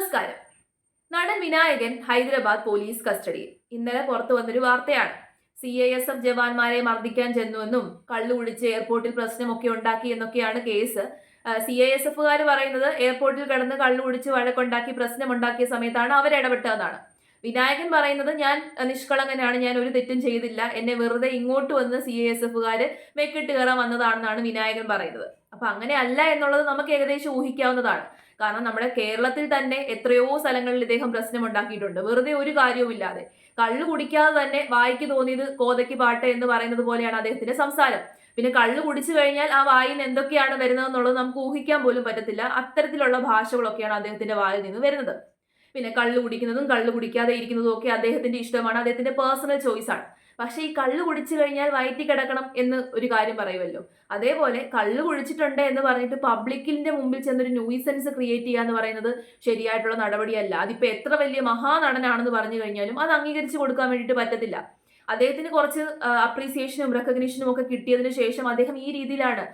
നമസ്കാരം. നടൻ വിനായകൻ ഹൈദരാബാദ് പോലീസ് കസ്റ്റഡിയിൽ. ഇന്നലെ പുറത്തു വന്നൊരു വാർത്തയാണ്. സി ഐ എസ് എഫ് ജവാന്മാരെ മർദ്ദിക്കാൻ ചെന്നുവെന്നും കള്ളു കുടിച്ച് എയർപോർട്ടിൽ പ്രശ്നമൊക്കെ ഉണ്ടാക്കി എന്നൊക്കെയാണ് കേസ്. സി ഐ എസ് എഫുകാർ പറയുന്നത് എയർപോർട്ടിൽ കടന്ന് കള്ളു കുടിച്ച് വഴക്കുണ്ടാക്കി പ്രശ്നമുണ്ടാക്കിയ സമയത്താണ് അവർ ഇടപെട്ടതെന്നാണ്. വിനായകൻ പറയുന്നത് ഞാൻ നിഷ്കളങ്കനാണ് ഞാൻ ഒരു തെറ്റും ചെയ്തില്ല എന്നെ വെറുതെ ഇങ്ങോട്ട് വന്ന് സി ഐ എസ് എഫുകാർ മെക്കിട്ട് കയറാൻ വന്നതാണെന്നാണ് വിനായകൻ പറയുന്നത്. അപ്പൊ അങ്ങനെ അല്ല എന്നുള്ളത് നമുക്ക് ഏകദേശം ഊഹിക്കാവുന്നതാണ്. കാരണം നമ്മുടെ കേരളത്തിൽ തന്നെ എത്രയോ സ്ഥലങ്ങളിൽ ഇദ്ദേഹം പ്രശ്നം ഉണ്ടാക്കിയിട്ടുണ്ട് വെറുതെ ഒരു കാര്യവുമില്ലാതെ കള്ളു കുടിക്കാതെ തന്നെ വായിക്ക് തോന്നിയത് കോതയ്ക്ക് പാട്ട് എന്ന് പറയുന്നത് പോലെയാണ് അദ്ദേഹത്തിന്റെ സംസാരം. പിന്നെ കള്ളു കുടിച്ചു കഴിഞ്ഞാൽ ആ വായിൽ നിന്ന് എന്തൊക്കെയാണ് വരുന്നത് എന്നുള്ളത് നമുക്ക് ഊഹിക്കാൻ പോലും പറ്റത്തില്ല. അത്തരത്തിലുള്ള ഭാഷകളൊക്കെയാണ് അദ്ദേഹത്തിന്റെ വായിൽ നിന്ന് വരുന്നത്. പിന്നെ കള്ള് കുടിക്കുന്നതും കള്ള് കുടിക്കാതെ ഇരിക്കുന്നതും ഒക്കെ അദ്ദേഹത്തിന്റെ ഇഷ്ടമാണ്. അദ്ദേഹത്തിന്റെ പേഴ്സണൽ ചോയ്സ് ആണ്. പക്ഷേ ഈ കള്ള് കുടിച്ചു കഴിഞ്ഞാൽ വയറ്റി കിടക്കണം എന്ന് ഒരു കാര്യം പറയുമല്ലോ. അതേപോലെ കള്ള് കുഴിച്ചിട്ടുണ്ട് എന്ന് പറഞ്ഞിട്ട് പബ്ലിക്കിന്റെ മുമ്പിൽ ചെന്നൊരു ന്യൂസൻസ് ക്രിയേറ്റ് ചെയ്യുക എന്ന് പറയുന്നത് ശരിയായിട്ടുള്ള നടപടിയല്ല. അതിപ്പോൾ എത്ര വലിയ മഹാനടനാണെന്ന് പറഞ്ഞു കഴിഞ്ഞാലും അത് അംഗീകരിച്ചു കൊടുക്കാൻ വേണ്ടിയിട്ട് പറ്റത്തില്ല. അദ്ദേഹത്തിന് കുറച്ച് അപ്രീസിയേഷനും റെക്കഗ്നീഷനും ഒക്കെ കിട്ടിയതിന് ശേഷം അദ്ദേഹം ഈ രീതിയിലാണ്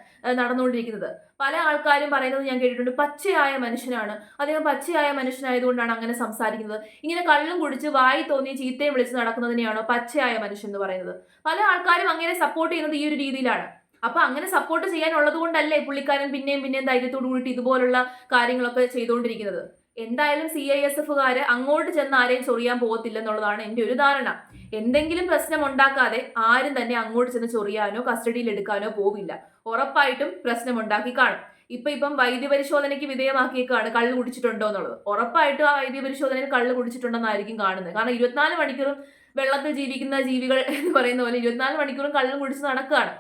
നടന്നുകൊണ്ടിരിക്കുന്നത്. പല ആൾക്കാരും പറയുന്നത് ഞാൻ കേട്ടിട്ടുണ്ട് പച്ചയായ മനുഷ്യനാണ്. അദ്ദേഹം പച്ചയായ മനുഷ്യനായതുകൊണ്ടാണ് അങ്ങനെ സംസാരിക്കുന്നത്. ഇങ്ങനെ കള്ളും കുടിച്ച് വായി തോന്നി ചീത്തയും വിളിച്ച് നടക്കുന്നതിനെയാണോ പച്ചയായ മനുഷ്യൻ എന്ന് പറയുന്നത്? പല ആൾക്കാരും അങ്ങനെ സപ്പോർട്ട് ചെയ്യുന്നത് ഈ ഒരു രീതിയിലാണ്. അപ്പൊ അങ്ങനെ സപ്പോർട്ട് ചെയ്യാനുള്ളത് കൊണ്ടല്ലേ പുള്ളിക്കാരൻ പിന്നെയും പിന്നെയും ധൈര്യത്തോടു കൂടിയിട്ട് ഇതുപോലുള്ള കാര്യങ്ങളൊക്കെ ചെയ്തുകൊണ്ടിരിക്കുന്നത്? എന്തായാലും സി ഐ എസ് എഫുകാര് അങ്ങോട്ട് ചെന്ന് ആരെയും ചൊറിയാൻ പോകത്തില്ലെന്നുള്ളതാണ് എന്റെ ഒരു ധാരണ. എന്തെങ്കിലും പ്രശ്നം ഉണ്ടാക്കാതെ ആരും തന്നെ അങ്ങോട്ട് ചെന്ന് ചൊറിയാനോ കസ്റ്റഡിയിൽ എടുക്കാനോ പോവില്ല. ഉറപ്പായിട്ടും പ്രശ്നം ഉണ്ടാക്കി കാണും. ഇപ്പൊ ഇപ്പം വൈദ്യപരിശോധനയ്ക്ക് വിധേയമാക്കിയേക്കാണ് കള്ള് കുടിച്ചിട്ടുണ്ടോ എന്നുള്ളത്. ഉറപ്പായിട്ടും ആ വൈദ്യപരിശോധനയിൽ കള്ള് കുടിച്ചിട്ടുണ്ടെന്നായിരിക്കും കാണുന്നത്. കാരണം ഇരുപത്തിനാല് മണിക്കൂറും വെള്ളത്തിൽ ജീവിക്കുന്ന ജീവികൾ എന്ന് പറയുന്ന പോലെ ഇരുപത്തിനാല് മണിക്കൂറും കള്ളും കുടിച്ച് നടക്കുകയാണ്.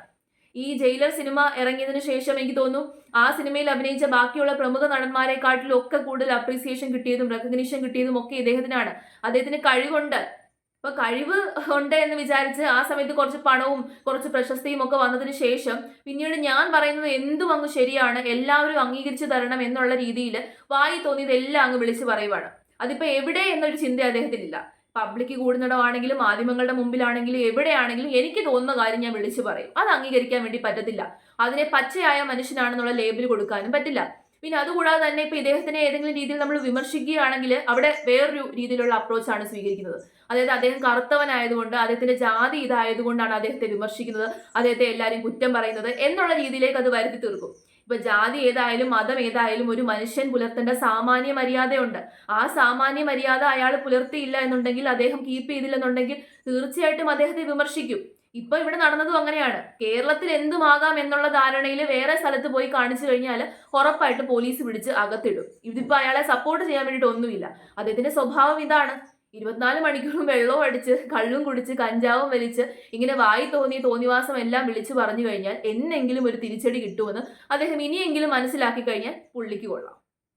ഈ ജയിലർ സിനിമ ഇറങ്ങിയതിനു ശേഷം എനിക്ക് തോന്നുന്നു ആ സിനിമയിൽ അഭിനയിച്ച ബാക്കിയുള്ള പ്രമുഖ നടന്മാരെക്കാട്ടിലും ഒക്കെ കൂടുതൽ അപ്രീസിയേഷൻ കിട്ടിയതും റെക്കഗ്നീഷൻ കിട്ടിയതും ഒക്കെ ഇദ്ദേഹത്തിനാണ്. അദ്ദേഹത്തിന് കഴിവുണ്ട്. അപ്പൊ കഴിവ് ഉണ്ട് എന്ന് വിചാരിച്ച് ആ സമയത്ത് കുറച്ച് പണവും കുറച്ച് പ്രശസ്തിയും ഒക്കെ വന്നതിന് ശേഷം പിന്നീട് ഞാൻ പറയുന്നത് എന്തും അങ്ങ് ശരിയാണ് എല്ലാവരും അംഗീകരിച്ചു തരണം എന്നുള്ള രീതിയിൽ വായി തോന്നിയത് എല്ലാം അങ്ങ് വിളിച്ചു പറയുവാണ്. അതിപ്പോ എവിടെ എന്നൊരു ചിന്ത അദ്ദേഹത്തിനില്ല. പബ്ലിക് കൂടുന്നിടമാണെങ്കിലും മാധ്യമങ്ങളുടെ മുമ്പിലാണെങ്കിലും എവിടെയാണെങ്കിലും എനിക്ക് തോന്നുന്ന കാര്യം ഞാൻ വിളിച്ചു പറയും. അത് അംഗീകരിക്കാൻ വേണ്ടി പറ്റത്തില്ല. അതിനെ പച്ചയായ മനുഷ്യനാണെന്നുള്ള ലേബിൾ കൊടുക്കാനും പറ്റില്ല. പിന്നെ അതുകൂടാതെ തന്നെ ഇപ്പൊ ഇദ്ദേഹത്തിനെ ഏതെങ്കിലും രീതിയിൽ നമ്മൾ വിമർശിക്കുകയാണെങ്കിൽ അവിടെ വേറൊരു രീതിയിലുള്ള അപ്രോച്ചാണ് സ്വീകരിക്കുന്നത്. അതായത് അദ്ദേഹം കറുത്തവനായതുകൊണ്ട് അദ്ദേഹത്തിന്റെ ജാതി ഇതായതുകൊണ്ടാണ് അദ്ദേഹത്തെ വിമർശിക്കുന്നത് അദ്ദേഹത്തെ എല്ലാവരും കുറ്റം പറയുന്നത് എന്നുള്ള രീതിയിലേക്ക് അത് വരുത്തി തീർക്കും. ഇപ്പൊ ജാതി ഏതായാലും മതം ഏതായാലും ഒരു മനുഷ്യൻ പുലർത്തേണ്ട സാമാന്യ മര്യാദയുണ്ട്. ആ സാമാന്യ മര്യാദ അയാൾ പുലർത്തിയില്ല എന്നുണ്ടെങ്കിൽ അദ്ദേഹം കീപ്പ് ചെയ്തില്ലെന്നുണ്ടെങ്കിൽ തീർച്ചയായിട്ടും അദ്ദേഹത്തെ വിമർശിക്കും. ഇപ്പൊ ഇവിടെ നടന്നതും അങ്ങനെയാണ്. കേരളത്തിൽ എന്തുമാകാം എന്നുള്ള ധാരണയിൽ വേറെ സ്ഥലത്ത് പോയി കാണിച്ചു കഴിഞ്ഞാൽ ഉറപ്പായിട്ട് പോലീസ് പിടിച്ച് അകത്തിടും. ഇതിപ്പോ അയാളെ സപ്പോർട്ട് ചെയ്യാൻ വേണ്ടിയിട്ട് ഒന്നുമില്ല. അദ്ദേഹത്തിന്റെ സ്വഭാവം ഇതാണ്. ഇരുപത്തിനാല് മണിക്കൂറും വെള്ളവും അടിച്ച് കള്ളും കുടിച്ച് കഞ്ചാവും വലിച്ച് ഇങ്ങനെ വായി തോന്നി തോന്നിവാസം എല്ലാം വിളിച്ചു പറഞ്ഞു കഴിഞ്ഞാൽ എന്നെങ്കിലും ഒരു തിരിച്ചടി കിട്ടുമെന്ന് അദ്ദേഹം ഇനിയെങ്കിലും മനസ്സിലാക്കി കഴിഞ്ഞാൽ പുള്ളിക്ക് കൊള്ളാം.